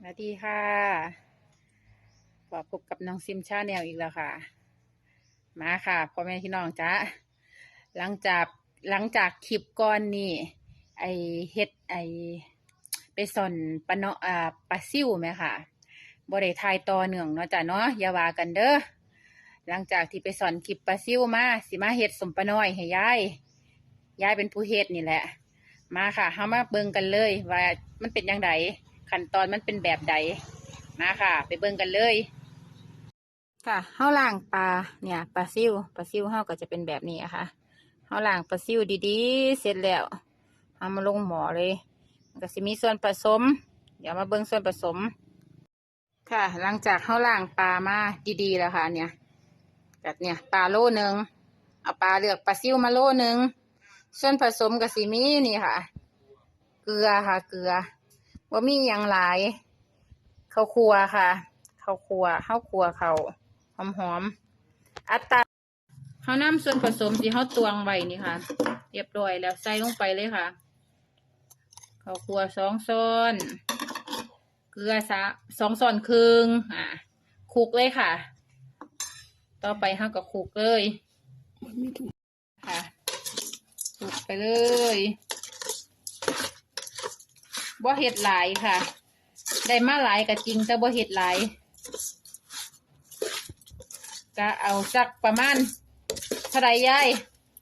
สวัสดีค่ะพบกับน้องซิมชาแนลอีกแล้วค่ะ มาค่ะพ่อแม่พี่น้องจ้าหลังจากหลังจากคลิปก่อนนี่ ไอเฮ็ดไอไปสอนปะเนาะอ่าปลาซิ่วไหมค่ะบ่ไทายต่อเนื่องเนาะจ้ะเนาะอย่าว่ากันเด้อหลังจากที่ไปสอนคลิปปลาซิ่วมาสิมาเฮ็ดสมปะน้อยให้ยายยายเป็นผู้เฮ็ดนี่แหละ มาค่ะเฮามาเบิ่งกันเลยว่ามันเป็นยังไง ขั้นตอนมันเป็นแบบใดมาค่ะ ไปเบิ่งกันเลย ค่ะเฮาล้างปลาเนี่ยปลาซิวปลาซิวเฮาก็จะเป็นแบบนี้อะค่ะเฮาล้างปลาซิวดีๆ เสร็จแล้วเอามาลงหม้อเลยมันก็สิมีส่วนผสม เดี๋ยวมาเบิ่งส่วนผสม ค่ะ หลังจากเฮาล้างปลามาดีๆแล้วค่ะ เนี่ยแบบเนี่ยปลาโลหนึ่งเอาปลาเลือกปลาซิวมาโลหนึ่งส่วนผสมก็สิมีนี่ค่ะ เกลือค่ะ เกลือ ว่ามีอย่างหลายข้าวคั่วค่ะเขาวคั่วข้าวคั่วเขาหอมหอมอัตราเขานำส่วนผสมที่เขาตวงไว้นี่ค่ะ เรียบร้อยแล้วใส่ลงไปเลยค่ะข้าวคั่วสองช้อนเกลือสะสองช้อนครึ่งอ่าคลุกเลยค่ะ ต่อไปเขาก็คลุกเลยค่ะคลุกไปเลย บ่เห็ดหลายค่ะ ได้มาหลายก็จริงแต่บ่เห็ดหลายก็เอาสักประมาณเท่าไรยาย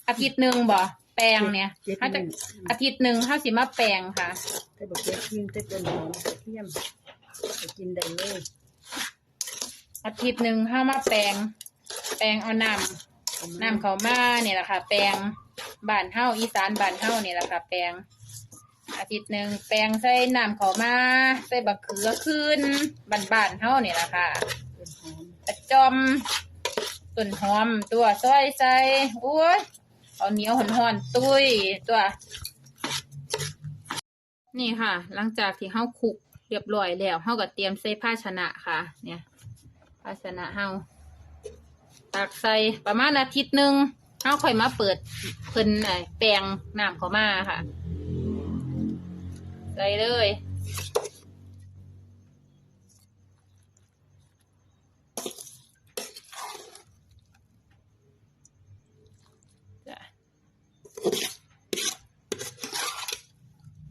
อาทิตย์หนึ่งบ่แปลงเนี่ยเจ็ดถ้าจะหนึ่งอาทิตย์หนึ่งถ้าสิมาแปลงค่ะถ้าบอกเจ็ดทิ้งถ้าต้นหอมกระเทียมไปกินได้เลยอาทิตย์หนึ่งถ้ามาแปลง แปลงเอาน้ำน้ำเขาวมาเนี่ยแหละค่ะ แปลงบ้านเฮาอีสานบ้านเฮาเนี่ยแหละค่ะ แปลง อาทิตย์หนึ่งแปลงใส่น้ำขาวมาใส่บักเขือขึ้นบานบานๆเฮาเนี่ยแหละค่ะต้นหอมกระจอมต้นหอมตัวซอยใส่โอ้ยเอาเหนียวหอนหอนๆตุ้ยตัว นี่ค่ะ หลังจากที่เฮาคลุกเรียบร้อยแล้วเฮาก็เตรียมใส่ภาชนะค่ะ เนี่ยภาชนะเฮาตักใส่ประมาณอาทิตย์หนึ่งเฮาค่อยมาเปิดเพิ่นแปลงน้ำเขามาค่ะ ใส่เลย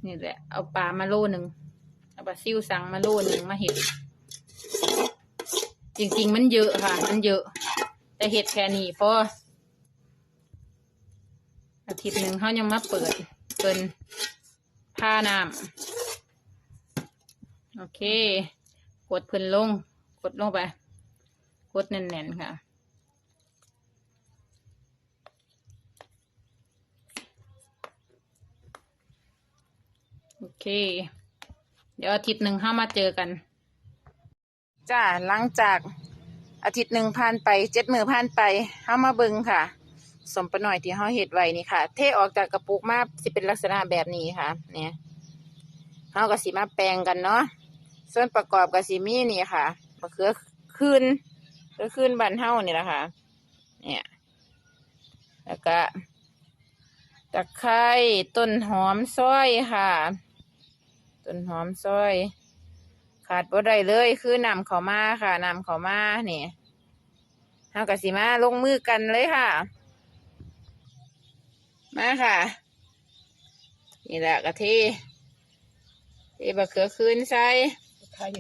นี่แหละ เอาปลามาโลหนึ่ง เอาปลาซิวสังมาโลหนึ่งมาเห็ด จริง ๆ มันเยอะค่ะ มันเยอะ แต่เห็ดแค่นี้พออาทิตย์หนึ่งเขายังมาเปิดเกิน ผ้าน้ำโอเค กดพิ่นลง กดลงไป กดแน่นๆค่ะ โอเค เดี๋ยวอาทิตย์หนึ่งห้ามาเจอกันจ้าหลังจากอาทิตย์หนึ่งผ่านไปเจ็ดมือผ่านไปห้ามาบิงค่ะ สมปหน่อยที่เขาเห็ดไว้นี่ค่ะ เทออกจากกระปุกมาสิเป็นลักษณะแบบนี้ค่ะ เนี่ยเขาก็สีมาแปลงกันเนาะส่วนประกอบกับสีมีนี่ค่ะมะเขือคืนก็คืนบันเฮานี่แหละค่ะ เนี่ยแล้วก็ตะไคร้ต้นหอมซอยค่ะ ต้นหอมซอย ขาดบ่ได้เลยคือนำเขามาค่ะนำเขามานี่ยเฮากะสิมาลงมือกันเลยค่ะ มาค่ะ นี่แหละกะทิเทบะเขือคืนใส่ไทย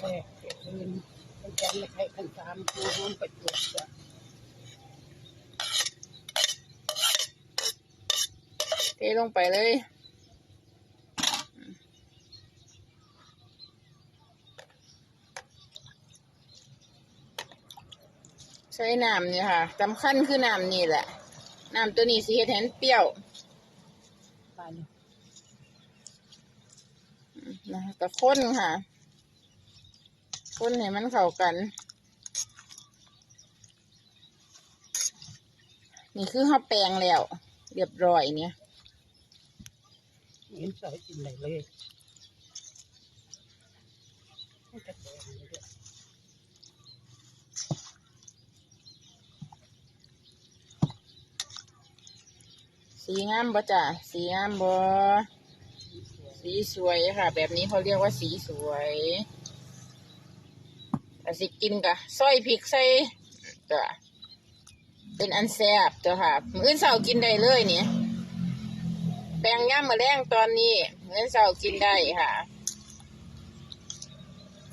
แรกเจ็ดหนึ่งเป็นแกนไข่ขันสามตัวหอมประจวบจ้ะ เทลงไปเลย ใช้น้ำนี่ค่ะสำคัญคือน้ำนี่แหละน้ำตัวนี้สิเฮ็ดให้มันเปรี้ยวปลาเนี่ยนะคะก็ข้นค่ะข้นให้มันเข้ากัน นี่คือข้าวแปลงแล้ว เรียบร้อยเนี่ยเห็นใส่กินได้เลยมันจะแดงเลยด้วย สีงามบ่จ้ะสีงามบ่สีสวยค่ะ แบบนี้เขาเรียกว่าสีสวยแต่สิกินกะซอยพริกใส่จ้ะเป็นอันแซ่บจ้ะค่ะมื้อเช้ากินได้เลยนี่แปลงย่ามมาแรงตอนนี้มื้อเช้ากินได้ค่ะ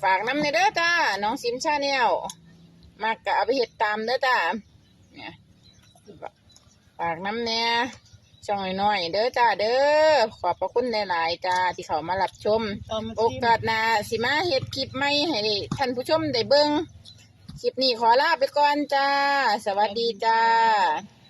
ฝากน้ำในเด้อจ้าน้องซิมชาแนลมากกะเอาไปเห็ดตามเด้อจ้าเนี่ยฝากน้ำเนี่ย ช่องน้อยๆเด้อจ้าเด้อขอบพระคุณหลายๆจ้าที่เขามารับชมตอนโอกาสหน้าสิมาเฮ็ดคลิปใหม่ให้ท่านผู้ชมได้เบิ่งคลิปนี้ขอลาไปก่อนจ้า สวัสดีจ้าส